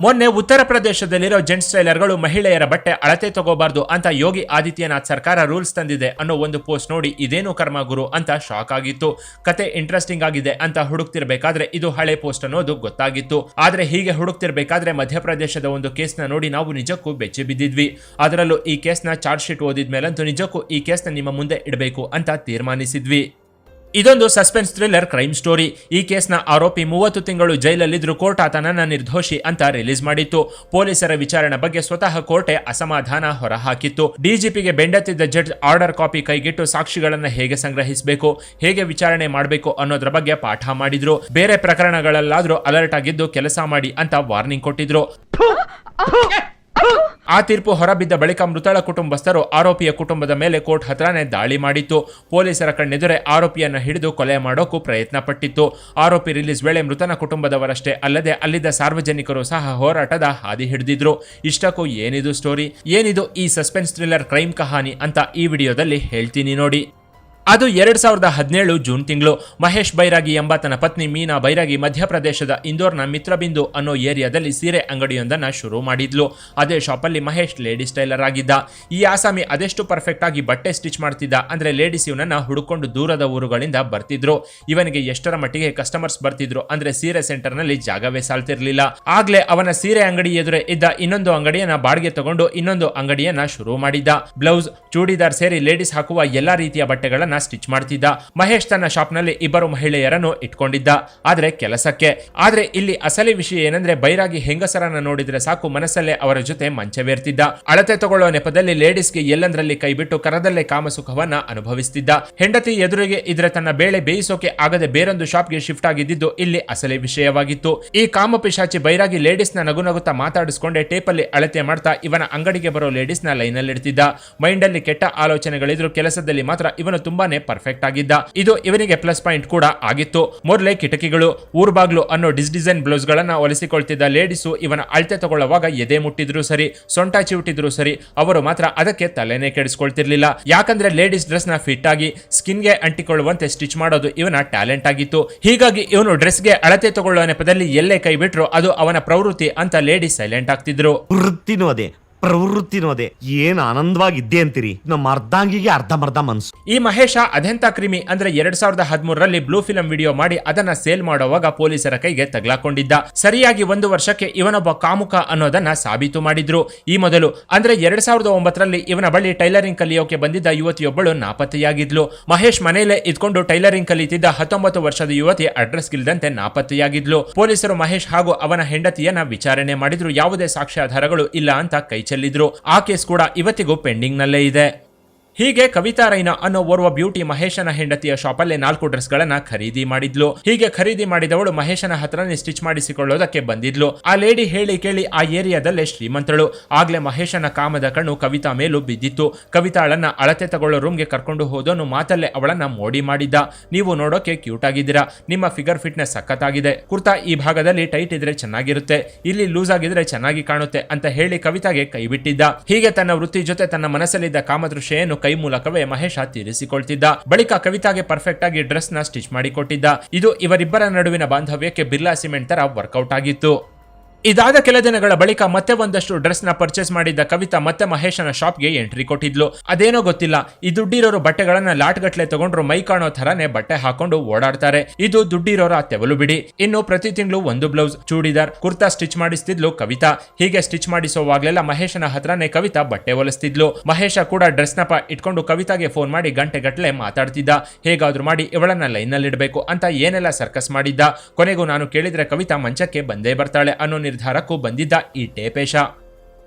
ಮೊನ್ನೆ ಉತ್ತರ ಪ್ರದೇಶದಲ್ಲಿರೋ ಜೆಂಟ್ಸ್ ಟೈಲರ್ಗಳು ಮಹಿಳೆಯರ ಬಟ್ಟೆ ಅಳತೆ ತಗೋಬಾರ್ದು ಅಂತ ಯೋಗಿ ಆದಿತ್ಯನಾಥ್ ಸರ್ಕಾರ ರೂಲ್ಸ್ ತಂದಿದೆ ಅನ್ನೋ ಒಂದು ಪೋಸ್ಟ್ ನೋಡಿ ಇದೇನು ಕರ್ಮ ಗುರು ಅಂತ ಶಾಕ್ ಆಗಿತ್ತು. ಕತೆ ಇಂಟ್ರೆಸ್ಟಿಂಗ್ ಆಗಿದೆ ಅಂತ ಹುಡುಕ್ತಿರಬೇಕಾದ್ರೆ ಇದು ಹಳೆ ಪೋಸ್ಟ್ ಅನ್ನೋದು ಗೊತ್ತಾಗಿತ್ತು. ಆದ್ರೆ ಹೀಗೆ ಹುಡುಕ್ತಿರ್ಬೇಕಾದ್ರೆ ಮಧ್ಯಪ್ರದೇಶದ ಒಂದು ಕೇಸ್ನ ನೋಡಿ ನಾವು ನಿಜಕ್ಕೂ ಬೆಚ್ಚಿ ಬಿದ್ದಿದ್ವಿ. ಅದರಲ್ಲೂ ಈ ಕೇಸ್ನ ಚಾರ್ಜ್ ಶೀಟ್ ಓದಿದ್ಮೇಲಂತೂ ನಿಜಕ್ಕೂ ಈ ಕೇಸ್ನ ನಿಮ್ಮ ಮುಂದೆ ಇಡಬೇಕು ಅಂತ ತೀರ್ಮಾನಿಸಿದ್ವಿ. ಇದೊಂದು ಸಸ್ಪೆನ್ಸ್ ಥ್ರಿಲ್ಲರ್ ಕ್ರೈಮ್ ಸ್ಟೋರಿ ಈ ಕೇಸ್ನ ಆರೋಪಿ ಮೂವತ್ತು ತಿಂಗಳು ಜೈಲಲ್ಲಿದ್ರು ಕೋರ್ಟ್ ಆತನನ್ನ ನಿರ್ದೋಷಿ ಅಂತ ರಿಲೀಸ್ ಮಾಡಿತ್ತು. ಪೊಲೀಸರ ವಿಚಾರಣೆ ಬಗ್ಗೆ ಸ್ವತಃ ಕೋರ್ಟೆ ಅಸಮಾಧಾನ ಹೊರಹಾಕಿತ್ತು. ಡಿಜಿಪಿಗೆ ಬೆಂಡತ್ತಿದ್ದ ಜಡ್ಜ್ ಆರ್ಡರ್ ಕಾಪಿ ಕೈಗಿಟ್ಟು ಸಾಕ್ಷಿಗಳನ್ನು ಹೇಗೆ ಸಂಗ್ರಹಿಸಬೇಕು, ಹೇಗೆ ವಿಚಾರಣೆ ಮಾಡಬೇಕು ಅನ್ನೋದ್ರ ಬಗ್ಗೆ ಪಾಠ ಮಾಡಿದ್ರು. ಬೇರೆ ಪ್ರಕರಣಗಳಲ್ಲಾದರೂ ಅಲರ್ಟ್ ಆಗಿದ್ದು ಕೆಲಸ ಮಾಡಿ ಅಂತ ವಾರ್ನಿಂಗ್ ಕೊಟ್ಟಿದ್ರು. ಆ ತೀರ್ಪು ಹೊರಬಿದ್ದ ಬಳಿಕ ಮೃತಳ ಕುಟುಂಬಸ್ಥರು ಆರೋಪಿಯ ಕುಟುಂಬದ ಮೇಲೆ ಕೋರ್ಟ್ ಹತ್ರನೇ ದಾಳಿ ಮಾಡಿತ್ತು. ಪೊಲೀಸರ ಕಣ್ಣೆದುರೆ ಆರೋಪಿಯನ್ನು ಹಿಡಿದು ಕೊಲೆ ಮಾಡೋಕ್ಕೂ ಪ್ರಯತ್ನ ಪಟ್ಟಿತ್ತು ಆರೋಪಿ ರಿಲೀಸ್ ವೇಳೆ ಮೃತನ ಕುಟುಂಬದವರಷ್ಟೇ ಅಲ್ಲದೆ ಅಲ್ಲಿದ್ದ ಸಾರ್ವಜನಿಕರು ಸಹ ಹೋರಾಟದ ಹಾದಿ ಹಿಡಿದಿದ್ರು. ಇಷ್ಟಕ್ಕೂ ಏನಿದು ಸ್ಟೋರಿ ಏನಿದು ಈ ಸಸ್ಪೆನ್ಸ್ ಥ್ರಿಲ್ಲರ್ ಕ್ರೈಮ್ ಕಹಾನಿ ಅಂತ ಈ ವಿಡಿಯೋದಲ್ಲಿ ಹೇಳ್ತೀನಿ ನೋಡಿ. ಅದು ಎರಡ್ ಸಾವಿರದ ಹದಿನೇಳು ಜೂನ್ ತಿಂಗಳು. ಮಹೇಶ್ ಬೈರಾಗಿ ಎಂಬಾತನ ಪತ್ನಿ ಮೀನಾ ಬೈರಾಗಿ ಮಧ್ಯಪ್ರದೇಶದ ಇಂದೋರ್ನ ಮಿತ್ರಬಿಂದು ಅನ್ನೋ ಏರಿಯಾದಲ್ಲಿ ಸೀರೆ ಅಂಗಡಿಯೊಂದನ್ನು ಶುರು ಮಾಡಿದ್ಲು. ಅದೇ ಶಾಪಲ್ಲಿ ಮಹೇಶ್ ಲೇಡೀಸ್ ಟೈಲರ್ ಆಗಿದ್ದ. ಈ ಆಸಾಮಿ ಅದೆಷ್ಟು ಪರ್ಫೆಕ್ಟ್ ಆಗಿ ಬಟ್ಟೆ ಸ್ಟಿಚ್ ಮಾಡ್ತಿದ್ದ ಅಂದ್ರೆ ಲೇಡೀಸ್ ಇವನನ್ನ ಹುಡುಕೊಂಡು ದೂರದ ಊರುಗಳಿಂದ ಬರ್ತಿದ್ರು. ಇವನಿಗೆ ಎಷ್ಟರ ಮಟ್ಟಿಗೆ ಕಸ್ಟಮರ್ಸ್ ಬರ್ತಿದ್ರು ಅಂದ್ರೆ ಸೀರೆ ಸೆಂಟರ್ನಲ್ಲಿ ಜಾಗವೇ ಸಾಲ್ತಿರ್ಲಿಲ್ಲ. ಆಗ್ಲೇ ಅವನ ಸೀರೆ ಅಂಗಡಿ ಎದುರೇ ಇದ್ದ ಇನ್ನೊಂದು ಅಂಗಡಿಯನ್ನ ಬಾಡಿಗೆ ತಗೊಂಡು ಇನ್ನೊಂದು ಅಂಗಡಿಯನ್ನ ಶುರು ಮಾಡಿದ್ದ. ಬ್ಲೌಸ್, ಚೂಡಿದಾರ್ ಸೇರಿ ಲೇಡೀಸ್ ಹಾಕುವ ಎಲ್ಲಾ ರೀತಿಯ ಬಟ್ಟೆಗಳನ್ನ ಸ್ಟಿಚ್ ಮಾಡ್ತಿದ್ದ. ಮಹೇಶ್ ತನ್ನ ಶಾಪ್ನಲ್ಲಿ ಇಬ್ಬರು ಮಹಿಳೆಯರನ್ನು ಇಟ್ಕೊಂಡಿದ್ದ. ಆದ್ರೆ ಕೆಲಸಕ್ಕೆ. ಆದ್ರೆ ಇಲ್ಲಿ ಅಸಲಿ ವಿಷಯ ಏನಂದ್ರೆ ಬೈರಾಗಿ ಹೆಂಗಸರನ್ನ ನೋಡಿದ್ರೆ ಸಾಕು ಮನಸ್ಸಲ್ಲೇ ಅವರ ಜೊತೆ ಮಂಚವೇರ್ತಿದ್ದ. ಅಳತೆ ತಗೊಳ್ಳೋ ನೆಪದಲ್ಲಿ ಲೇಡೀಸ್ಗೆ ಎಲ್ಲಂದ್ರಲ್ಲಿ ಕೈಬಿಟ್ಟು ಕರದಲ್ಲೇ ಕಾಮಸುಖವನ್ನ ಅನುಭವಿಸ್ತಿದ್ದ. ಹೆಂಡತಿ ಎದುರಿಗೆ ಇದ್ರೆ ತನ್ನ ಬೇಳೆ ಬೇಯಿಸೋಕೆ ಆಗದೆ ಬೇರೊಂದು ಶಾಪ್ಗೆ ಶಿಫ್ಟ್ ಆಗಿದ್ದು ಇಲ್ಲಿ ಅಸಲಿ ವಿಷಯವಾಗಿತ್ತು. ಈ ಕಾಮಪಿಶಾಚಿ ಬೈರಾಗಿ ಲೇಡೀಸ್ನ ನಗುನಗುತ್ತಾ ಮಾತಾಡಿಸ್ಕೊಂಡೆ ಟೇಪಲ್ಲಿ ಅಳತೆ ಮಾಡ್ತಾ ಇವನ ಅಂಗಡಿಗೆ ಬರೋ ಲೇಡೀಸ್ನ ಲೈನಲ್ಲಿ ಇಡ್ತಿದ್ದ ಮೈಂಡ್ ಅಲ್ಲಿ ಕೆಟ್ಟ ಆಲೋಚನೆಗಳಿದ್ರು ಕೆಲಸದಲ್ಲಿ ಮಾತ್ರ ಇವನು ತುಂಬಾನೇ ಪರ್ಫೆಕ್ಟ್ ಆಗಿದ್ದ. ಇದು ಇವನಿಗೆ ಪ್ಲಸ್ ಪಾಯಿಂಟ್ ಕೂಡ ಆಗಿತ್ತು. ಮೊದಲೇ ಕಿಟಕಿಗಳು, ಊರ್ಬಾಗ್ಲು ಅನ್ನೋ ಡಿಸ್ ಡಿಸೈನ್ ಬ್ಲೌಸ್ ಗಳನ್ನ ಹೊಲಿಸಿಕೊಳ್ತಿದ್ದ ಲೇಡೀಸು ಇವನ ಅಳತೆ ತಗೊಳ್ಳುವಾಗ ಎದೆ ಮುಟ್ಟಿದ್ರು ಸರಿ ಸೊಂಟ ಚಿವುಟಿದ್ರು ಸರಿ, ಅವರು ಮಾತ್ರ ಅದಕ್ಕೆ ತಲೆನೇ ಕೆಡಿಸ್ಕೊಳ್ತಿರ್ಲಿಲ್ಲ. ಯಾಕಂದ್ರೆ ಲೇಡೀಸ್ ಡ್ರೆಸ್ನ ಫಿಟ್ ಆಗಿ ಸ್ಕಿನ್ಗೆ ಅಂಟಿಕೊಳ್ಳುವಂತೆ ಸ್ಟಿಚ್ ಮಾಡೋದು ಇವನ ಟ್ಯಾಲೆಂಟ್ ಆಗಿತ್ತು. ಹೀಗಾಗಿ ಇವನು ಡ್ರೆಸ್ಗೆ ಅಳತೆ ತಗೊಳ್ಳುವ ನೆಪದಲ್ಲಿ ಎಲ್ಲೇ ಕೈ ಬಿಟ್ರು ಅದು ಅವನ ಪ್ರವೃತ್ತಿ ಅಂತ ಲೇಡೀಸ್ ಸೈಲೆಂಟ್ ಆಗ್ತಿದ್ರು. ವೃತ್ತಿನೂ ಅದೇ. ಪ್ರವೃತ್ತಿನೂ ಅದೇ ಏನ್ ಆನಂದವಾಗಿದ್ದೆ ಅಂತೀರಿ? ನಮ್ಮ ಅರ್ಧಾಂಗಿಗೆ ಅರ್ಧಂಬರ್ಧ ಮನ್ಸು. ಈ ಮಹೇಶ ಅದೆಂತ ಕ್ರಿಮಿ ಅಂದ್ರೆ ಎರಡ್ ಸಾವಿರದ ಹದಿಮೂರರಲ್ಲಿ ಬ್ಲೂ ಫಿಲಂ ವಿಡಿಯೋ ಮಾಡಿ ಅದನ್ನ ಸೇಲ್ ಮಾಡುವಾಗ ಪೊಲೀಸರ ಕೈಗೆ ತಗ್ಲಾಕೊಂಡಿದ್ದ. ಸರಿಯಾಗಿ ಒಂದು ವರ್ಷಕ್ಕೆ ಇವನೊಬ್ಬ ಕಾಮುಕ ಅನ್ನೋದನ್ನ ಸಾಬೀತು ಮಾಡಿದ್ರು. ಈ ಮೊದಲು, ಅಂದ್ರೆ ಎರಡ್ ಸಾವಿರದ ಒಂಬತ್ತರಲ್ಲಿ ಇವನ ಬಳಿ ಟೈಲರಿಂಗ್ ಕಲಿಯೋಕೆ ಬಂದಿದ್ದ ಯುವತಿಯೊಬ್ಬಳು ನಾಪತ್ತೆಯಾಗಿದ್ಲು. ಮಹೇಶ್ ಮನೆಯಲ್ಲೇ ಇದ್ಕೊಂಡು ಟೈಲರಿಂಗ್ ಕಲಿತಿದ್ದ ಹತ್ತೊಂಬತ್ತು ವರ್ಷದ ಯುವತಿ ಅಡ್ರೆಸ್ ಗಿಲ್ದಂತೆ ನಾಪತ್ತೆಯಾಗಿದ್ಲು. ಪೊಲೀಸರು ಮಹೇಶ್ ಹಾಗೂ ಅವನ ಹೆಂಡತಿಯನ್ನ ವಿಚಾರಣೆ ಮಾಡಿದ್ರು. ಯಾವುದೇ ಸಾಕ್ಷ್ಯಾಧಾರಗಳು ಇಲ್ಲ ಅಂತ ಕೈ ಚೆಲ್ಲಿದ್ರು. ಆ ಕೇಸ್ ಕೂಡ ಇವತ್ತಿಗೂ ಪೆಂಡಿಂಗ್ ನಲ್ಲೇ ಇದೆ. ಹೀಗೆ ಕವಿತಾ ರೈನಾ ಅನ್ನೋ ಓರ್ವ ಬ್ಯೂಟಿ ಮಹೇಶನ ಹೆಂಡತಿಯ ಶಾಪಲ್ಲೇ ನಾಲ್ಕು ಡ್ರೆಸ್ಗಳನ್ನ ಖರೀದಿ ಮಾಡಿದ್ಲು. ಹೀಗೆ ಖರೀದಿ ಮಾಡಿದವಳು ಮಹೇಶನ ಹತ್ರನೇ ಸ್ಟಿಚ್ ಮಾಡಿಸಿಕೊಳ್ಳೋದಕ್ಕೆ ಬಂದಿದ್ಲು. ಆ ಲೇಡಿ ಹೇಳಿ ಕೇಳಿ ಆ ಏರಿಯಾದಲ್ಲೇ ಶ್ರೀಮಂತಳು. ಆಗ್ಲೇ ಮಹೇಶನ ಕಾಮದ ಕಣ್ಣು ಕವಿತಾ ಮೇಲೂ ಬಿದ್ದಿತ್ತು. ಕವಿತಾಳನ್ನ ಅಳತೆ ತಗೊಳ್ಳೋ ರೂಮ್ಗೆ ಕರ್ಕೊಂಡು ಹೋದೋನು ಮಾತಲ್ಲೇ ಅವಳನ್ನ ಮೋಡಿ ಮಾಡಿದ್ದ. ನೀವು ನೋಡೋಕೆ ಕ್ಯೂಟ್ ಆಗಿದ್ದೀರಾ? ನಿಮ್ಮ ಫಿಗರ್ ಫಿಟ್ನೆಸ್ ಸಖತ್ತಾಗಿದೆ. ಕುರ್ತಾ ಈ ಭಾಗದಲ್ಲಿ ಟೈಟ್ ಇದ್ರೆ ಚೆನ್ನಾಗಿರುತ್ತೆ. ಇಲ್ಲಿ ಲೂಸ್ ಆಗಿದ್ರೆ ಚೆನ್ನಾಗಿ ಕಾಣುತ್ತೆ ಅಂತ ಹೇಳಿ ಕವಿತಾಗೆ ಕೈ ಬಿಟ್ಟಿದ್ದ. ಹೀಗೆ ತನ್ನ ವೃತ್ತಿ ಜೊತೆ ತನ್ನ ಮನಸ್ಸಲ್ಲಿದ್ದ ಕಾಮದೃಶ್ಯನ್ನು ಕೈ ಮೂಲಕವೇ ಮಹೇಶ ತೀರಿಸಿಕೊಳ್ತಿದ್ದ ಬಳಿಕ ಕವಿತಾಗೆ ಪರ್ಫೆಕ್ಟ್ ಆಗಿ ಡ್ರೆಸ್ನ ಸ್ಟಿಚ್ ಮಾಡಿಕೊಟ್ಟಿದ್ದ. ಇದು ಇವರಿಬ್ಬರ ನಡುವಿನ ಬಾಂಧವ್ಯಕ್ಕೆ ಬಿರ್ಲಾ ಸಿಮೆಂಟ್ ತರ ವರ್ಕೌಟ್ ಆಗಿತ್ತು. ಇದಾದ ಕೆಲ ದಿನಗಳ ಬಳಿಕ ಮತ್ತೆ ಒಂದಷ್ಟು ಡ್ರೆಸ್ನ ಪರ್ಚೇಸ್ ಮಾಡಿದ್ದ ಕವಿತಾ ಮತ್ತೆ ಮಹೇಶನ ಶಾಪ್ಗೆ ಎಂಟ್ರಿ ಕೊಟ್ಟಿದ್ಲು. ಅದೇನೋ ಗೊತ್ತಿಲ್ಲ. ಈ ದುಡ್ಡಿರೋರು ಬಟ್ಟೆಗಳನ್ನ ಲಾಟ್ ಗಟ್ಲೆ ತಗೊಂಡ್ರು ಮೈ ಕಾಣೋ ಥರನೇ ಬಟ್ಟೆ ಹಾಕೊಂಡು ಓಡಾಡ್ತಾರೆ. ಇದು ದುಡ್ಡಿರೋರ ತೆವಲು ಬಿಡಿ. ಇನ್ನು ಪ್ರತಿ ತಿಂಗಳು ಒಂದು ಬ್ಲೌಸ್ ಚೂಡಿದಾರ್, ಕುರ್ತಾ ಸ್ಟಿಚ್ ಮಾಡಿಸ್ತಿದ್ಲು ಕವಿತಾ. ಹೀಗೆ ಸ್ಟಿಚ್ ಮಾಡಿಸೋವಾಗ್ಲೆಲ್ಲ ಮಹೇಶನ ಹತ್ರನೇ ಕವಿತಾ ಬಟ್ಟೆ ಹೊಲಿಸ್ತಿದ್ಲು. ಮಹೇಶ ಕೂಡ ಡ್ರೆಸ್ ಇಟ್ಕೊಂಡು ಕವಿತಾಗೆ ಫೋನ್ ಮಾಡಿ ಗಂಟೆ ಗಟ್ಲೆ ಮಾತಾಡ್ತಿದ್ದ. ಹೇಗಾದ್ರೂ ಮಾಡಿ ಇವಳನ್ನ ಲೈನಲ್ಲಿ ಇಡಬೇಕು ಅಂತ ಏನೆಲ್ಲ ಸರ್ಕಸ್ ಮಾಡಿದ್ದ? ಕೊನೆಗೂ ನಾನು ಕೇಳಿದ್ರೆ ಕವಿತಾ ಮಂಚಕ್ಕೆ ಬಂದೇ ಬರ್ತಾಳೆ. ಅನ್ನೋ ನಿರ್ಧಾರಕ್ಕೂ ಬಂದಿದ್ದ ಈ ಟೇಪೇಶ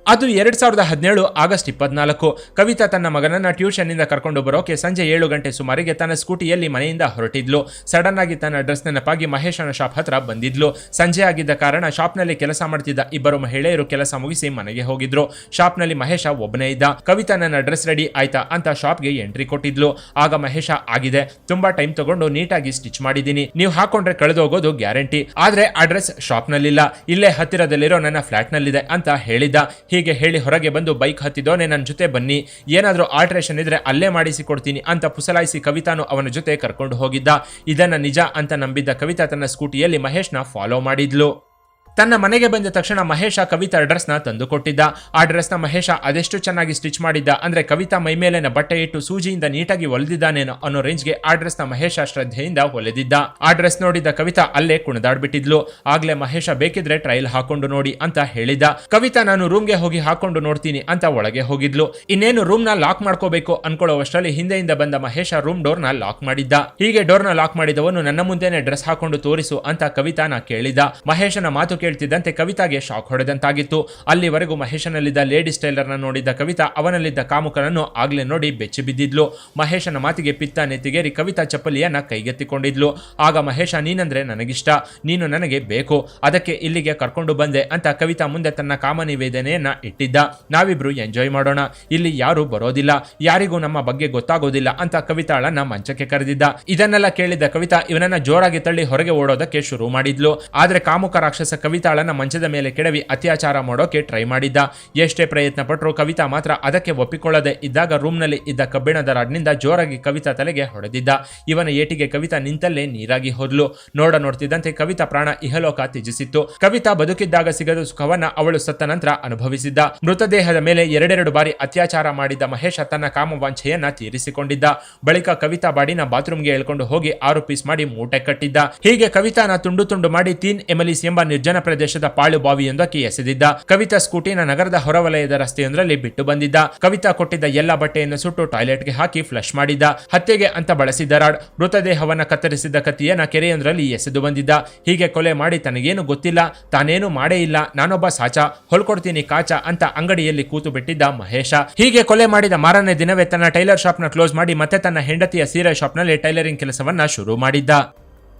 ಅದು ಎರಡ್ ಸಾವಿರದ ಹದಿನೇಳು ಆಗಸ್ಟ್ ಇಪ್ಪತ್ನಾಲ್ಕು. ಕವಿತಾ ತನ್ನ ಮಗನನ್ನ ಟ್ಯೂಷನ್ ಇಂದ ಕರ್ಕೊಂಡು ಬರೋಕೆ ಸಂಜೆ ಏಳು ಗಂಟೆ ಸುಮಾರಿಗೆ ತನ್ನ ಸ್ಕೂಟಿಯಲ್ಲಿ ಮನೆಯಿಂದ ಹೊರಟಿದ್ಲು. ಸಡನ್ ಆಗಿ ತನ್ನ ಡ್ರೆಸ್ ನೆನಪಾಗಿ ಮಹೇಶನ ಶಾಪ್ ಹತ್ರ ಬಂದಿದ್ಲು. ಸಂಜೆ ಆಗಿದ್ದ ಕಾರಣ ಶಾಪ್ನಲ್ಲಿ ಕೆಲಸ ಮಾಡ್ತಿದ್ದ ಇಬ್ಬರು ಮಹಿಳೆಯರು ಕೆಲಸ ಮುಗಿಸಿ ಮನೆಗೆ ಹೋಗಿದ್ರು. ಶಾಪ್ನಲ್ಲಿ ಮಹೇಶ ಒಬ್ಬನೇ ಇದ್ದ. ಕವಿತಾ ನನ್ನ ಡ್ರೆಸ್ ರೆಡಿ ಆಯ್ತಾ ಅಂತ ಶಾಪ್ಗೆ ಎಂಟ್ರಿ ಕೊಟ್ಟಿದ್ಲು. ಆಗ ಮಹೇಶ ಆಗಿದೆ. ತುಂಬಾ ಟೈಮ್ ತಗೊಂಡು ನೀಟಾಗಿ ಸ್ಟಿಚ್ ಮಾಡಿದ್ದೀನಿ. ನೀವು ಹಾಕೊಂಡ್ರೆ ಕಳೆದೋಗೋದು ಗ್ಯಾರಂಟಿ. ಆದ್ರೆ ಆ ಡ್ರೆಸ್ ಶಾಪ್ನಲ್ಲಿಲ್ಲ. ಇಲ್ಲೇ ಹತ್ತಿರದಲ್ಲಿರೋ ನನ್ನ ಫ್ಲಾಟ್ನಲ್ಲಿದೆ ಅಂತ ಹೇಳಿದ್ದ. ಹೀಗೆ ಹೇಳಿ ಹೊರಗೆ ಬಂದು ಬೈಕ್ ಹತ್ತಿದೋನೆ ನನ್ನ ಜೊತೆ ಬನ್ನಿ. ಏನಾದರೂ ಆಲ್ಟ್ರೇಷನ್ ಇದ್ರೆ ಅಲ್ಲೇ ಮಾಡಿಸಿ ಕೊಡ್ತೀನಿ ಅಂತ ಪುಸಲಾಯಿಸಿ ಕವಿತಾನು ಅವನ ಜೊತೆ ಕರ್ಕೊಂಡು ಹೋಗಿದ್ದ. ಇದನ್ನ ನಿಜ ಅಂತ ನಂಬಿದ್ದ ಕವಿತಾ ತನ್ನ ಸ್ಕೂಟಿಯಲ್ಲಿ ಮಹೇಶ್ನ ಫಾಲೋ ಮಾಡಿದ್ಲು. ತನ್ನ ಮನೆಗೆ ಬಂದ ತಕ್ಷಣ ಮಹೇಶ ಕವಿತಾ ಡ್ರೆಸ್ನ ತಂದು ಕೊಟ್ಟಿದ್ದ. ಆ ಡ್ರೆಸ್ನ ಮಹೇಶ ಅದೆಷ್ಟು ಚೆನ್ನಾಗಿ ಸ್ಟಿಚ್ ಮಾಡಿದ್ದ ಅಂದ್ರೆ ಕವಿತಾ ಮೈಮೇಲಿನ ಬಟ್ಟೆ ಇಟ್ಟು ಸೂಜಿಯಿಂದ ನೀಟಾಗಿ ಹೊಲಿದಿದ್ದಾನೇನೋ ಅನ್ನೋ ರೇಂಜ್ಗೆ ಆ ಡ್ರೆಸ್ನ ಮಹೇಶ ಶ್ರದ್ಧೆಯಿಂದ ಹೊಲೆದಿದ್ದ. ಆ ಡ್ರೆಸ್ ನೋಡಿದ್ದ ಕವಿತಾ ಅಲ್ಲೇ ಕುಣಿದಾಡ್ಬಿಟ್ಟಿದ್ಲು. ಆಗ್ಲೇ ಮಹೇಶ ಬೇಕಿದ್ರೆ ಟ್ರಯಲ್ ಹಾಕೊಂಡು ನೋಡಿ ಅಂತ ಹೇಳಿದ ಕವಿತಾ, ನಾನು ರೂಮ್ಗೆ ಹೋಗಿ ಹಾಕೊಂಡು ನೋಡ್ತೀನಿ ಅಂತ ಒಳಗೆ ಹೋಗಿದ್ಲು. ಇನ್ನೇನು ರೂಮ್ನ ಲಾಕ್ ಮಾಡ್ಕೋಬೇಕು ಅನ್ಕೊಳ್ಳೋವಷ್ಟರಲ್ಲಿ ಹಿಂದೆಯಿಂದ ಬಂದ ಮಹೇಶ ರೂಮ್ ಡೋರ್ನ ಲಾಕ್ ಮಾಡಿದ್ದ. ಹೀಗೆ ಡೋರ್ನ ಲಾಕ್ ಮಾಡಿದವನು ನನ್ನ ಮುಂದೆನೆ ಡ್ರೆಸ್ ಹಾಕೊಂಡು ತೋರಿಸು ಅಂತ ಕವಿತಾನ ಕೇಳಿದ. ಮಹೇಶನ ಮಾತು ಕೇಳ್ತಿದ್ದಂತೆ ಕವಿತಾಗೆ ಶಾಕ್ ಹೊಡೆದಂತಾಗಿತ್ತು. ಅಲ್ಲಿವರೆಗೂ ಮಹೇಶನಲ್ಲಿದ್ದ ಲೇಡಿ ಟೈಲರ್ನ ನೋಡಿದ್ದ ಕವಿತಾ ಅವನಲ್ಲಿದ್ದ ಕಾಮುಕನನ್ನು ಆಗ್ಲೇ ನೋಡಿ ಬೆಚ್ಚಿ ಬಿದ್ದಿದ್ಲು. ಮಹೇಶನ ಮಾತಿಗೆ ಪಿತ್ತ ನೆತ್ತಿಗೇರಿ ಕವಿತಾ ಚಪ್ಪಲಿಯನ್ನ ಕೈಗೆತ್ತಿಕೊಂಡಿದ್ಲು. ಆಗ ಮಹೇಶ, ನೀನಂದ್ರೆ ನನಗಿಷ್ಟ, ನೀನು ನನಗೆ ಬೇಕು, ಅದಕ್ಕೆ ಇಲ್ಲಿಗೆ ಕರ್ಕೊಂಡು ಬಂದೆ ಅಂತ ಕವಿತಾ ಮುಂದೆ ತನ್ನ ಕಾಮ ನಿವೇದನೆಯನ್ನ ಇಟ್ಟಿದ್ದ. ನಾವಿಬ್ರು ಎಂಜಾಯ್ ಮಾಡೋಣ, ಇಲ್ಲಿ ಯಾರು ಬರೋದಿಲ್ಲ, ಯಾರಿಗೂ ನಮ್ಮ ಬಗ್ಗೆ ಗೊತ್ತಾಗೋದಿಲ್ಲ ಅಂತ ಕವಿತಾಳನ್ನ ಮಂಚಕ್ಕೆ ಕರೆದಿದ್ದ. ಇದನ್ನೆಲ್ಲ ಕೇಳಿದ ಕವಿತಾ ಇವನನ್ನ ಜೋರಾಗಿ ತಳ್ಳಿ ಹೊರಗೆ ಓಡೋದಕ್ಕೆ ಶುರು ಮಾಡಿದ್ಲು. ಆದ್ರೆ ಕಾಮುಕ ರಾಕ್ಷಸ ಕವಿತಾಳನ್ನ ಮಂಚದ ಮೇಲೆ ಕೆಡವಿ ಅತ್ಯಾಚಾರ ಮಾಡೋಕೆ ಟ್ರೈ ಮಾಡಿದ್ದ. ಎಷ್ಟೇ ಪ್ರಯತ್ನ ಪಟ್ಟರು ಕವಿತಾ ಮಾತ್ರ ಅದಕ್ಕೆ ಒಪ್ಪಿಕೊಳ್ಳದೆ ಇದ್ದಾಗ ರೂಮ್ನಲ್ಲಿ ಇದ್ದ ಕಬ್ಬಿಣದ ರಾಡ್ನಿಂದ ಜೋರಾಗಿ ಕವಿತಾ ತಲೆಗೆ ಹೊಡೆದಿದ್ದ. ಇವನ ಏಟಿಗೆ ಕವಿತಾ ನಿಂತಲ್ಲೇ ನೀರಾಗಿ ಹೋದ್ಲು. ನೋಡ ನೋಡ್ತಿದ್ದಂತೆ ಕವಿತಾ ಪ್ರಾಣ ಇಹಲೋಕ ತ್ಯಜಿಸಿತ್ತು. ಕವಿತಾ ಬದುಕಿದ್ದಾಗ ಸಿಗದ ಸುಖವನ್ನ ಅವಳು ಸತ್ತ ನಂತರ ಅನುಭವಿಸಿದ್ದ. ಮೃತದೇಹದ ಮೇಲೆ ಎರಡೆರಡು ಬಾರಿ ಅತ್ಯಾಚಾರ ಮಾಡಿದ್ದ ಮಹೇಶ ತನ್ನ ಕಾಮವಾಂಛೆಯನ್ನ ತೀರಿಸಿಕೊಂಡಿದ್ದ. ಬಳಿಕ ಕವಿತಾ ಬಾಡಿನ ಬಾತ್ರೂಮ್ಗೆ ಎಳ್ಕೊಂಡು ಹೋಗಿ ಆರು ಪೀಸ್ ಮಾಡಿ ಮೂಟೆ ಕಟ್ಟಿದ್ದ. ಹೀಗೆ ಕವಿತಾನ ತುಂಡು ತುಂಡು ಮಾಡಿ ತೀನ್ ಎಮಲಿಸ್ ಎಂಬ ನಿರ್ಜನ ಪ್ರದೇಶದ ಪಾಳು ಬಾವಿಯೊಂದಕ್ಕೆ ಎಸೆದಿದ್ದ ಕವಿತಾ ಸ್ಕೂಟಿನ ನಗರದ ಹೊರವಲಯದ ರಸ್ತೆಯೊಂದರಲ್ಲಿ ಬಿಟ್ಟು ಬಂದಿದ್ದ. ಕವಿತಾ ಕೊಟ್ಟಿದ್ದ ಎಲ್ಲ ಬಟ್ಟೆಯನ್ನು ಸುಟ್ಟು ಟಾಯ್ಲೆಟ್ಗೆ ಹಾಕಿ ಫ್ಲಶ್ ಮಾಡಿದ್ದ. ಹತ್ಯೆಗೆ ಅಂತ ಬಳಸಿದ್ದ ರಾಡ್ ಮೃತದೇಹವನ್ನ ಕತ್ತರಿಸಿದ್ದ ಕತ್ತಿಯನ್ನ ಕೆರೆಯೊಂದರಲ್ಲಿ ಎಸೆದು ಬಂದಿದ್ದ. ಹೀಗೆ ಕೊಲೆ ಮಾಡಿ ತನಗೇನು ಗೊತ್ತಿಲ್ಲ, ತಾನೇನು ಮಾಡೇ ಇಲ್ಲ, ನಾನೊಬ್ಬ ಸಾಚ, ಹೊಲ್ಕೊಡ್ತೀನಿ ಕಾಚ ಅಂತ ಅಂಗಡಿಯಲ್ಲಿ ಕೂತು ಬಿಟ್ಟಿದ್ದ ಮಹೇಶ. ಹೀಗೆ ಕೊಲೆ ಮಾಡಿದ ಮಾರನೇ ದಿನವೇ ತನ್ನ ಟೈಲರ್ ಶಾಪ್ನ ಕ್ಲೋಸ್ ಮಾಡಿ ಮತ್ತೆ ತನ್ನ ಹೆಂಡತಿಯ ಸೀರೆ ಶಾಪ್ನಲ್ಲಿ ಟೈಲರಿಂಗ್ ಕೆಲಸವನ್ನ ಶುರು ಮಾಡಿದ್ದ.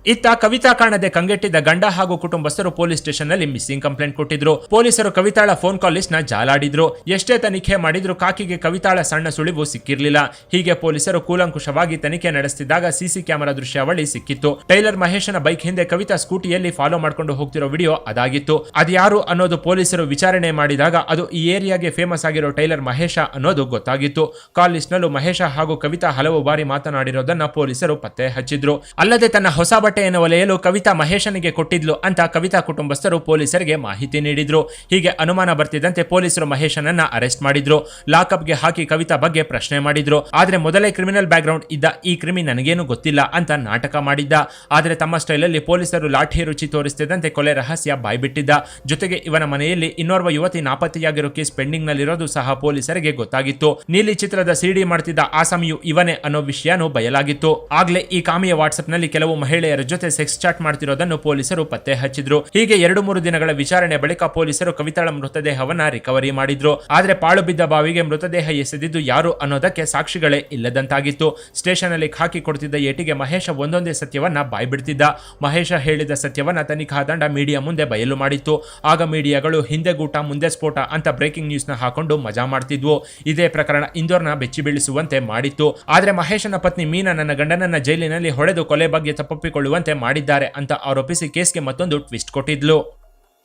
ಇತ್ತ ಕವಿತಾ ಕಾಣದೆ ಕಂಗೆಟ್ಟಿದ್ದ ಗಂಡ ಹಾಗೂ ಕುಟುಂಬಸ್ಥರು ಪೊಲೀಸ್ ಸ್ಟೇಷನ್ನಲ್ಲಿ ಮಿಸ್ಸಿಂಗ್ ಕಂಪ್ಲೇಂಟ್ ಕೊಟ್ಟಿದ್ರು. ಪೊಲೀಸರು ಕವಿತಾಳ ಫೋನ್ ಕಾಲ್ ಲಿಸ್ಟ್ನ ಜಾಲಾಡಿದ್ರು. ಎಷ್ಟೇ ತನಿಖೆ ಮಾಡಿದ್ರು ಕಾಕಿಗೆ ಕವಿತಾಳ ಸಣ್ಣ ಸುಳಿವು ಸಿಕ್ಕಿರ್ಲಿಲ್ಲ. ಹೀಗೆ ಪೊಲೀಸರು ಕೂಲಂಕುಷವಾಗಿ ತನಿಖೆ ನಡೆಸುತ್ತಿದ್ದಾಗ ಸಿಸಿ ಕ್ಯಾಮೆರಾ ದೃಶ್ಯಾವಳಿ ಸಿಕ್ಕಿತ್ತು. ಟೈಲರ್ ಮಹೇಶನ ಬೈಕ್ ಹಿಂದೆ ಕವಿತಾ ಸ್ಕೂಟಿಯಲ್ಲಿ ಫಾಲೋ ಮಾಡ್ಕೊಂಡು ಹೋಗ್ತಿರೋ ವಿಡಿಯೋ ಅದಾಗಿತ್ತು. ಅದ್ಯಾರು ಅನ್ನೋದು ಪೊಲೀಸರು ವಿಚಾರಣೆ ಮಾಡಿದಾಗ ಅದು ಈ ಏರಿಯಾಗೆ ಫೇಮಸ್ ಆಗಿರೋ ಟೈಲರ್ ಮಹೇಶ ಅನ್ನೋದು ಗೊತ್ತಾಗಿತ್ತು. ಕಾಲ್ ಲಿಸ್ಟ್ ನಲ್ಲೂ ಮಹೇಶ ಹಾಗೂ ಕವಿತಾ ಹಲವು ಬಾರಿ ಮಾತನಾಡಿರೋದನ್ನ ಪೊಲೀಸರು ಪತ್ತೆ ಹಚ್ಚಿದ್ರು. ಅಲ್ಲದೆ ತನ್ನ ಹೊಸ ಬಟ್ಟೆಯನ್ನು ಒಲೆಯಲು ಕವಿತಾ ಮಹೇಶನಿಗೆ ಕೊಟ್ಟಿದ್ಲು ಅಂತ ಕವಿತಾ ಕುಟುಂಬಸ್ಥರು ಪೊಲೀಸರಿಗೆ ಮಾಹಿತಿ ನೀಡಿದ್ರು. ಹೀಗೆ ಅನುಮಾನ ಬರ್ತಿದ್ದಂತೆ ಪೊಲೀಸರು ಮಹೇಶನನ್ನ ಅರೆಸ್ಟ್ ಮಾಡಿದ್ರು. ಲಾಕಪ್ಗೆ ಹಾಕಿ ಕವಿತಾ ಬಗ್ಗೆ ಪ್ರಶ್ನೆ ಮಾಡಿದ್ರು. ಆದ್ರೆ ಮೊದಲೇ ಕ್ರಿಮಿನಲ್ ಬ್ಯಾಕ್ಗ್ರೌಂಡ್ ಇದ್ದ ಈ ಕ್ರಿಮಿ ನನಗೇನು ಗೊತ್ತಿಲ್ಲ ಅಂತ ನಾಟಕ ಮಾಡಿದ್ದ. ಆದ್ರೆ ತಮ್ಮ ಸ್ಟೈಲಲ್ಲಿ ಪೊಲೀಸರು ಲಾಠಿ ರುಚಿ ತೋರಿಸ್ತಿದ್ದಂತೆ ಕೊಲೆ ರಹಸ್ಯ ಬಾಯ್ಬಿಟ್ಟಿದ್ದ. ಜೊತೆಗೆ ಇವನ ಮನೆಯಲ್ಲಿ ಇನ್ನೋರ್ವ ಯುವತಿ ನಾಪತ್ತೆಯಾಗಿರೋ ಕೇಸ್ ಪೆಂಡಿಂಗ್ ನಲ್ಲಿರೋದು ಸಹ ಪೊಲೀಸರಿಗೆ ಗೊತ್ತಾಗಿತ್ತು. ನೀಲಿ ಚಿತ್ರದ ಸಿಡಿ ಮಾಡ್ತಿದ್ದ ಆಸಾಮಿಯು ಇವನೇ ಅನ್ನೋ ವಿಷಯನೂ ಬಯಲಾಗಿತ್ತು. ಆಗ್ಲೇ ಈ ಕಾಮಿಯ ವಾಟ್ಸ್ಆಪ್ನಲ್ಲಿ ಕೆಲವು ಮಹಿಳೆಯರ ಜೊತೆ ಸೆಕ್ಸ್ ಚಾಟ್ ಮಾಡ್ತಿರೋದನ್ನು ಪೊಲೀಸರು ಪತ್ತೆ ಹಚ್ಚಿದ್ರು. ಹೀಗೆ ಎರಡು ಮೂರು ದಿನಗಳ ವಿಚಾರಣೆ ಬಳಿಕ ಪೊಲೀಸರು ಕವಿತಾಳ ಮೃತದೇಹವನ್ನ ರಿಕವರಿ ಮಾಡಿದ್ರು. ಆದ್ರೆ ಪಾಳು ಬಿದ್ದ ಬಾವಿಗೆ ಮೃತದೇಹ ಎಸೆದಿದ್ದು ಯಾರು ಅನ್ನೋದಕ್ಕೆ ಸಾಕ್ಷಿಗಳೇ ಇಲ್ಲದಂತಾಗಿತ್ತು. ಸ್ಟೇಷನ್ ಅಲ್ಲಿ ಹಾಕಿ ಕೊಡ್ತಿದ್ದ ಏಟಿಗೆ ಮಹೇಶ ಒಂದೊಂದೇ ಸತ್ಯವನ್ನ ಬಾಯ್ಬಿಡ್ತಿದ್ದ. ಮಹೇಶ ಹೇಳಿದ ಸತ್ಯವನ್ನ ತನಿಖಾ ತಂಡ ಮೀಡಿಯಾ ಮುಂದೆ ಬಯಲು ಮಾಡಿತ್ತು. ಆಗ ಮೀಡಿಯಾಗಳು ಹಿಂದೆ ಗೂಟ, ಮುಂದೆ ಸ್ಫೋಟ ಅಂತ ಬ್ರೇಕಿಂಗ್ ನ್ಯೂಸ್ನ ಹಾಕೊಂಡು ಮಜಾ ಮಾಡ್ತಿದ್ವು. ಇದೇ ಪ್ರಕರಣ ಇಂದೋರ್ನ ಬೆಚ್ಚಿ ಬೀಳಿಸುವಂತೆ ಮಾಡಿತ್ತು. ಆದ್ರೆ ಮಹೇಶನ ಪತ್ನಿ ಮೀನಾ ನನ್ನ ಗಂಡನನ್ನ ಜೈಲಿನಲ್ಲಿ ಹೊಡೆದು ಕೊಲೆ ಬಗ್ಗೆ ತಪ್ಪೊಪ್ಪಿಕೊಳ್ಳುವಂತೆ ಮಾಡಿದ್ದಾರೆ ಅಂತ ಆರೋಪಿಸಿ ಕೇಸ್ಗೆ ಮತ್ತೊಂದು ಟ್ವಿಸ್ಟ್ ಕೊಟ್ಟಿದ್ಲು.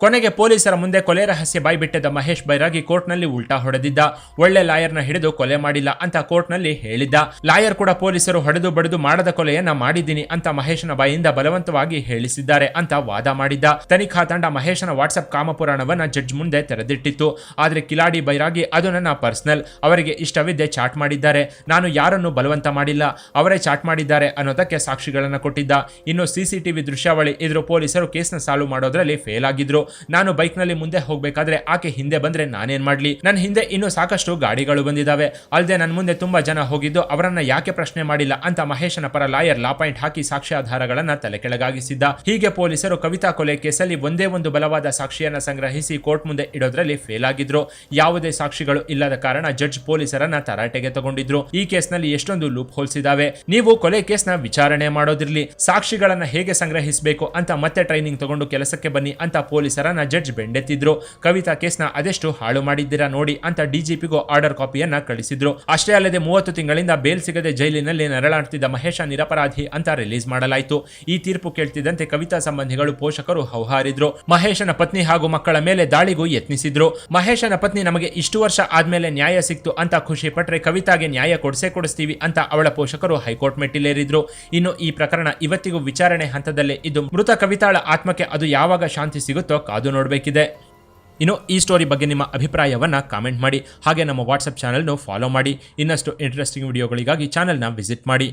ಕೊನೆಗೆ ಪೊಲೀಸರ ಮುಂದೆ ಕೊಲೆ ರಹಸ್ಯ ಬಾಯ್ಬಿಟ್ಟಿದ್ದ ಮಹೇಶ್ ಬೈರಾಗಿ ಕೋರ್ಟ್ನಲ್ಲಿ ಉಲ್ಟಾ ಹೊಡೆದಿದ್ದ. ಒಳ್ಳೆ ಲಾಯರ್ನ ಹಿಡಿದು ಕೊಲೆ ಮಾಡಿಲ್ಲ ಅಂತ ಕೋರ್ಟ್ನಲ್ಲಿ ಹೇಳಿದ್ದ. ಲಾಯರ್ ಕೂಡ ಪೊಲೀಸರು ಹೊಡೆದು ಬಡಿದು ಮಾಡದ ಕೊಲೆಯನ್ನ ಮಾಡಿದ್ದೀನಿ ಅಂತ ಮಹೇಶನ ಬಾಯಿಂದ ಬಲವಂತವಾಗಿ ಹೇಳಿಸಿದ್ದಾರೆ ಅಂತ ವಾದ ಮಾಡಿದ್ದ. ತನಿಖಾ ತಂಡ ಮಹೇಶನ ವಾಟ್ಸಪ್ ಕಾಮಪುರಾಣವನ್ನ ಜಡ್ಜ್ ಮುಂದೆ ತೆರೆದಿಟ್ಟಿತ್ತು. ಆದರೆ ಕಿಲಾಡಿ ಬೈರಾಗಿ ಅದು ನನ್ನ ಪರ್ಸನಲ್. ಅವರಿಗೆ ಇಷ್ಟವಿದ್ದೆ ಚಾಟ್ ಮಾಡಿದ್ದಾರೆ. ನಾನು ಯಾರನ್ನು ಬಲವಂತ ಮಾಡಿಲ್ಲ. ಅವರೇ ಚಾಟ್ ಮಾಡಿದ್ದಾರೆ ಅನ್ನೋದಕ್ಕೆ ಸಾಕ್ಷಿಗಳನ್ನು ಕೊಟ್ಟಿದ್ದ. ಇನ್ನು ಸಿಸಿಟಿವಿ ದೃಶ್ಯಾವಳಿ ಇದ್ರು ಪೊಲೀಸರು ಕೇಸ್ನ ಸಾಲ್ವ್ ಮಾಡೋದ್ರಲ್ಲಿ ಫೇಲ್ ಆಗಿದ್ರು. ನಾನು ಬೈಕ್ನಲ್ಲಿ ಮುಂದೆ ಹೋಗ್ಬೇಕಾದ್ರೆ ಆಕೆ ಹಿಂದೆ ಬಂದ್ರೆ ನಾನೇನ್ ಮಾಡ್ಲಿ? ನನ್ನ ಹಿಂದೆ ಇನ್ನೂ ಸಾಕಷ್ಟು ಗಾಡಿಗಳು ಬಂದಿದ್ದಾವೆ ಅಲ್ಲದೆ ನನ್ನ ಮುಂದೆ ತುಂಬಾ ಜನ ಹೋಗಿದ್ದು ಅವರನ್ನ ಯಾಕೆ ಪ್ರಶ್ನೆ ಮಾಡಿಲ್ಲ ಅಂತ ಮಹೇಶನ ಪರ ಲಾಯರ್ ಲಾ ಪಾಯಿಂಟ್ ಹಾಕಿ ಸಾಕ್ಷ್ಯಾಧಾರಗಳನ್ನ ತಲೆ ಕೆಳಗಾಗಿಸಿದ್ದ. ಹೀಗೆ ಪೊಲೀಸರು ಕವಿತಾ ಕೊಲೆ ಕೇಸಲ್ಲಿ ಒಂದೇ ಒಂದು ಬಲವಾದ ಸಾಕ್ಷಿಯನ್ನ ಸಂಗ್ರಹಿಸಿ ಕೋರ್ಟ್ ಮುಂದೆ ಇಡೋದ್ರಲ್ಲಿ ಫೇಲ್ ಆಗಿದ್ರು. ಯಾವುದೇ ಸಾಕ್ಷಿಗಳು ಇಲ್ಲದ ಕಾರಣ ಜಡ್ಜ್ ಪೊಲೀಸರನ್ನ ತರಾಟೆಗೆ ತಗೊಂಡಿದ್ರು. ಈ ಕೇಸ್ನಲ್ಲಿ ಎಷ್ಟೊಂದು ಲೂಪ್ ಇದಾವೆ. ನೀವು ಕೊಲೆ ಕೇಸ್ನ ವಿಚಾರಣೆ ಮಾಡೋದಿರ್ಲಿ. ಸಾಕ್ಷಿಗಳನ್ನ ಹೇಗೆ ಸಂಗ್ರಹಿಸಬೇಕು ಅಂತ ಮತ್ತೆ ಟ್ರೈನಿಂಗ್ ತಗೊಂಡು ಕೆಲಸಕ್ಕೆ ಬನ್ನಿ ಅಂತ ಪೊಲೀಸರನ್ನ ಜಡ್ಜ್ ಬೆಂಡೆತ್ತಿದ್ರು. ಕವಿತಾ ಕೇಸ್ನ ಅದೆಷ್ಟು ಹಾಳು ಮಾಡಿದ್ದೀರಾ ನೋಡಿ ಅಂತ ಡಿಜಿಪಿಗೂ ಆರ್ಡರ್ ಕಾಪಿಯನ್ನ ಕಳಿಸಿದ್ರು. ಅಷ್ಟೇ ಅಲ್ಲದೆ ಮೂವತ್ತು ತಿಂಗಳಿಂದ ಬೇಲ್ ಸಿಗದೆ ಜೈಲಿನಲ್ಲಿ ನರಳಾಡ್ತಿದ್ದ ಮಹೇಶ ನಿರಪರಾಧಿ ಅಂತ ರಿಲೀಸ್ ಮಾಡಲಾಯಿತು. ಈ ತೀರ್ಪು ಕೇಳ್ತಿದ್ದಂತೆ ಕವಿತಾ ಸಂಬಂಧಿಗಳು ಪೋಷಕರು ಹೌಹಾರಿದ್ರು. ಮಹೇಶನ ಪತ್ನಿ ಹಾಗೂ ಮಕ್ಕಳ ಮೇಲೆ ದಾಳಿಗೂ ಯತ್ನಿಸಿದ್ರು. ಮಹೇಶನ ಪತ್ನಿ ನಮಗೆ ಇಷ್ಟು ವರ್ಷ ಆದ್ಮೇಲೆ ನ್ಯಾಯ ಸಿಕ್ತು ಅಂತ ಖುಷಿ ಪಟ್ರೆ ಕವಿತಾಗೆ ನ್ಯಾಯ ಕೊಡಿಸೇ ಕೊಡಿಸ್ತೀವಿ ಅಂತ ಅವಳ ಪೋಷಕರು ಹೈಕೋರ್ಟ್ ಮೆಟ್ಟಿಲೇರಿದ್ರು. ಇನ್ನು ಈ ಪ್ರಕರಣ ಇವತ್ತಿಗೂ ವಿಚಾರಣೆ ಹಂತದಲ್ಲೇ. ಇದ್ದು ಮೃತ ಕವಿತಾಳ ಆತ್ಮಕ್ಕೆ ಅದು ಯಾವಾಗ ಶಾಂತಿ ಸಿಗುತ್ತೋ ಕಾದು ನೋಡಬೇಕಿದೆ. ಇನ್ನು ಈ ಸ್ಟೋರಿ ಬಗ್ಗೆ ನಿಮ್ಮ ಅಭಿಪ್ರಾಯವನ್ನು ಕಾಮೆಂಟ್ ಮಾಡಿ. ಹಾಗೆ ನಮ್ಮ ವಾಟ್ಸಪ್ ಚಾನಲ್ನು ಫಾಲೋ ಮಾಡಿ. ಇನ್ನಷ್ಟು ಇಂಟ್ರೆಸ್ಟಿಂಗ್ ವಿಡಿಯೋಗಳಿಗಾಗಿ ಚಾನಲ್ನ ವಿಸಿಟ್ ಮಾಡಿ.